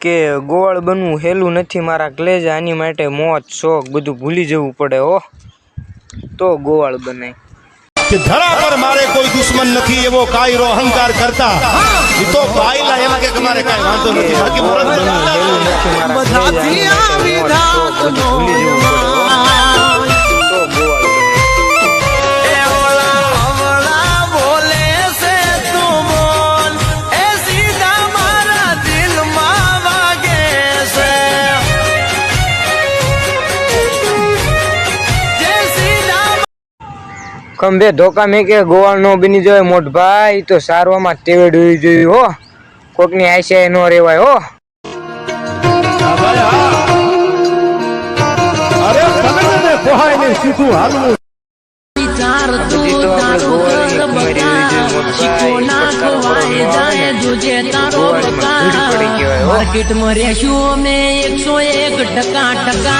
કે ગોવાળ બનવું હેલું નથી મારા કલેજા આની માટે મોત શોખ બધું ભૂલી જવું પડે હો. તો ગોવાળ બને. કે ધરા પર મારે કોઈ દુશ્મન નથી એવો કાયરો અહંકાર કરતા. એ તો પાયલા એમાં કે મારે કાઈ વાંધો નથી બાકી ગોવાળ બનવું. હેલું નથી મારા કલેજા આની માટે મોત શોખ બધું ભૂલી જવું પડે ખંભે ધોકા મેં કે ગોવાળ નો બની જાય, મોટ ભાઈ, તો સારવામાં ટેવડ હોવી જોઈએ હો. કોકની આશા નો રેવાય, હો. માર્કેટમાં રેશિયો મેં એકસો એક ટકા ટકા.